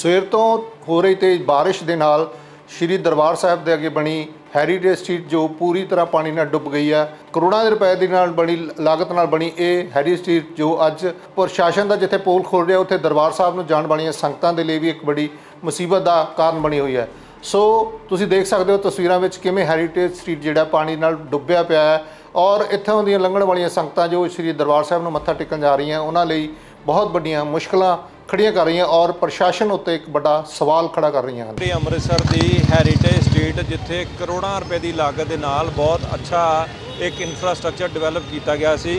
ਸਵੇਰ ਤੋਂ ਹੋ ਰਹੀ ਤੇਜ਼ ਬਾਰਿਸ਼ ਦੇ ਨਾਲ ਸ਼੍ਰੀ ਦਰਬਾਰ ਸਾਹਿਬ ਦੇ ਅੱਗੇ ਬਣੀ ਹੈਰੀਟੇਜ ਸਟਰੀਟ ਜੋ ਪੂਰੀ ਤਰ੍ਹਾਂ ਪਾਣੀ ਨਾਲ ਡੁੱਬ ਗਈ ਹੈ। ਕਰੋੜਾਂ ਦੇ ਰੁਪਏ ਦੇ ਨਾਲ ਬਣੀ, ਲਾਗਤ ਨਾਲ ਬਣੀ ਇਹ ਹੈਰੀ ਸਟਰੀਟ ਜੋ ਅੱਜ ਪ੍ਰਸ਼ਾਸਨ ਦਾ ਜਿੱਥੇ ਪੋਲ ਖੋਲ ਰਿਹਾ, ਉੱਥੇ ਦਰਬਾਰ ਸਾਹਿਬ ਨੂੰ ਜਾਣ ਵਾਲੀਆਂ ਸੰਗਤਾਂ ਦੇ ਲਈ ਵੀ ਇੱਕ ਬੜੀ ਮੁਸੀਬਤ ਦਾ ਕਾਰਨ ਬਣੀ ਹੋਈ ਹੈ। ਸੋ ਤੁਸੀਂ ਦੇਖ ਸਕਦੇ ਹੋ ਤਸਵੀਰਾਂ ਵਿੱਚ ਕਿਵੇਂ ਹੈਰੀਟੇਜ ਸਟਰੀਟ ਜਿਹੜਾ ਪਾਣੀ ਨਾਲ ਡੁੱਬਿਆ ਪਿਆ ਹੈ ਔਰ ਇੱਥੋਂ ਦੀਆਂ ਲੰਘਣ ਵਾਲੀਆਂ ਸੰਗਤਾਂ ਜੋ ਸ਼੍ਰੀ ਦਰਬਾਰ ਸਾਹਿਬ ਨੂੰ ਮੱਥਾ ਟੇਕਣ ਜਾ ਰਹੀਆਂ, ਉਹਨਾਂ ਲਈ ਬਹੁਤ ਵੱਡੀਆਂ ਮੁਸ਼ਕਲਾਂ ਖੜੀਆਂ ਕਰ ਰਹੀਆਂ ਔਰ ਪ੍ਰਸ਼ਾਸਨ ਉੱਤੇ ਇੱਕ ਵੱਡਾ ਸਵਾਲ ਖੜਾ ਕਰ ਰਹੀਆਂ ਹਨ। ਜਿਹੜੀ ਅੰਮ੍ਰਿਤਸਰ ਦੀ ਹੈਰੀਟੇਜ ਸਟਰੀਟ ਜਿੱਥੇ ਕਰੋੜਾਂ ਰੁਪਏ ਦੀ ਲਾਗਤ ਦੇ ਨਾਲ ਬਹੁਤ ਅੱਛਾ ਇੱਕ ਇਨਫਰਾਸਟ੍ਰਕਚਰ ਡਿਵੈਲਪ ਕੀਤਾ ਗਿਆ ਸੀ।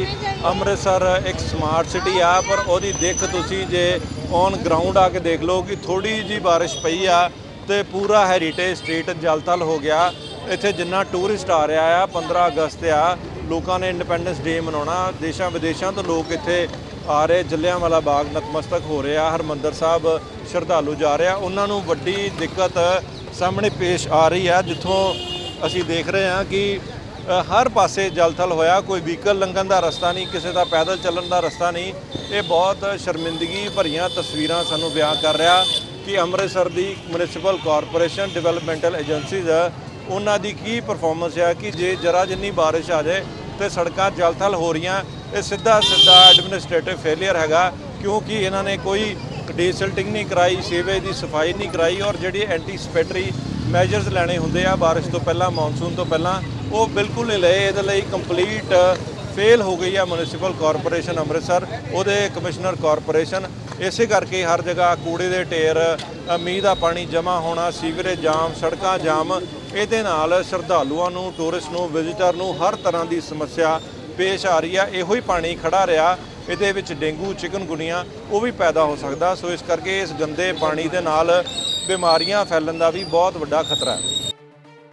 ਅੰਮ੍ਰਿਤਸਰ ਇੱਕ ਸਮਾਰਟ ਸਿਟੀ ਆ, ਪਰ ਉਹਦੀ ਦਿੱਖ ਤੁਸੀਂ ਜੇ ਔਨ ਗਰਾਊਂਡ ਆ ਕੇ ਦੇਖ ਲਓ ਕਿ ਥੋੜੀ ਜੀ ਬਾਰਿਸ਼ ਪਈ ਆ ਤੇ ਪੂਰਾ ਹੈਰੀਟੇਜ ਸਟਰੀਟ ਜਲਤਲ ਹੋ ਗਿਆ। ਇੱਥੇ ਜਿੰਨਾ ਟੂਰਿਸਟ ਆ ਰਿਹਾ ਆ 15 ਅਗਸਤ ਆ, ਲੋਕਾਂ ਨੇ ਇੰਡੀਪੈਂਡੈਂਸ ਡੇ ਮਨਾਉਣਾ ਦੇਸ਼ਾਂ ਵਿਦੇਸ਼ਾਂ ਤੋਂ ਲੋਕ ਇੱਥੇ ਆ ਰਹੇ ਜਲਿਆਂਵਾਲਾ ਬਾਗ ਨਤਮਸਤਕ ਹੋ ਰਿਹਾ। ਹਰਮੰਦਰ ਸਾਹਿਬ ਸ਼ਰਧਾਲੂ ਜਾ ਰਿਹਾ ਉਹਨਾਂ ਨੂੰ ਵੱਡੀ ਦਿੱਕਤ ਸਾਹਮਣੇ ਪੇਸ਼ ਆ ਰਹੀ ਹੈ, ਜਿੱਥੋਂ ਅਸੀਂ ਦੇਖ ਰਹੇ ਹਾਂ ਕਿ ਹਰ ਪਾਸੇ ਜਲਥਲ ਹੋਇਆ। ਕੋਈ ਵਹੀਕਲ ਲੰਘਣ ਦਾ ਰਸਤਾ ਨਹੀਂ, ਕਿਸੇ ਦਾ ਪੈਦਲ ਚੱਲਣ ਦਾ ਰਸਤਾ ਨਹੀਂ। ਇਹ ਬਹੁਤ ਸ਼ਰਮਿੰਦਗੀ ਭਰੀਆਂ ਤਸਵੀਰਾਂ ਸਾਨੂੰ ਬਿਆਨ ਕਰ ਰਿਹਾ ਕਿ ਅੰਮ੍ਰਿਤਸਰ ਦੀ ਮਿਊਨਿਸਪਲ ਕਾਰਪੋਰੇਸ਼ਨ ਡਿਵੈਲਪਮੈਂਟਲ ਏਜੰਸੀਜ਼ ਉਹਨਾਂ ਦੀ ਕੀ ਪਰਫਾਰਮੈਂਸ ਹੈ ਕਿ ਜੇ ਜਰਾ ਜਿੰਨੀ ਬਾਰਿਸ਼ ਆ ਜਾਏ ਤੇ ਸੜਕਾਂ ਜਲਥਲ ਹੋ ਰਹੀਆਂ, ਇਹ ਸਿੱਧਾ ਸਿੱਧਾ ਐਡਮਿਨਿਸਟ੍ਰੇਟਿਵ ਫੇਲਿਅਰ ਹੈਗਾ, ਕਿਉਂਕਿ ਇਹਨਾਂ ਨੇ ਕੋਈ ਡੀਸਿਲਟਿੰਗ ਨਹੀਂ ਕਰਾਈ ਸੀਵੇਜ ਦੀ ਸਫ਼ਾਈ ਨਹੀਂ ਕਰਾਈ, ਔਰ ਜਿਹੜੀ ਐਂਟੀਸਪੈਟਰੀ ਮੈਜਰਸ ਲੈਣੇ ਹੁੰਦੇ ਆ ਬਾਰਿਸ਼ ਤੋਂ ਪਹਿਲਾਂ ਮੌਨਸੂਨ ਤੋਂ ਪਹਿਲਾਂ, ਉਹ ਬਿਲਕੁਲ ਨਹੀਂ ਲਏ। ਇਹਦੇ ਲਈ ਕੰਪਲੀਟ ਫੇਲ ਹੋ ਗਈ ਆ ਮਿਊਨਿਸਪਲ ਕਾਰਪੋਰੇਸ਼ਨ ਅੰਮ੍ਰਿਤਸਰ, ਉਹਦੇ ਕਮਿਸ਼ਨਰ ਕਾਰਪੋਰੇਸ਼ਨ ਇਸੇ ਕਰਕੇ ਹਰ ਜਗ੍ਹਾ ਕੂੜੇ ਦੇ ਢੇਰ ਮੀਂਹ ਦਾ ਪਾਣੀ ਜਮ੍ਹਾਂ ਹੋਣਾ, ਸੀਵਰੇਜ ਜਾਮ, ਸੜਕਾਂ ਜਾਮ, ਇਹਦੇ ਨਾਲ ਸ਼ਰਧਾਲੂਆਂ ਨੂੰ ਟੂਰਿਸਟ ਨੂੰ ਵਿਜ਼ਿਟਰ ਨੂੰ ਹਰ ਤਰ੍ਹਾਂ ਦੀ ਸਮੱਸਿਆ ਪੇਸ਼ ਆ ਰਹੀ ਆ। ਇਹੋ ਹੀ ਪਾਣੀ ਖੜਾ ਰਿਹਾ, ਇਹਦੇ ਵਿੱਚ ਡੇਂਗੂ, ਚਿਕਨਗੁਨੀਆ, ਉਹ ਵੀ ਪੈਦਾ ਹੋ ਸਕਦਾ। ਸੋ ਇਸ ਕਰਕੇ ਇਸ ਗੰਦੇ ਪਾਣੀ ਦੇ ਨਾਲ ਬਿਮਾਰੀਆਂ ਫੈਲਣ ਦਾ ਵੀ ਬਹੁਤ ਵੱਡਾ ਖਤਰਾ ਹੈ।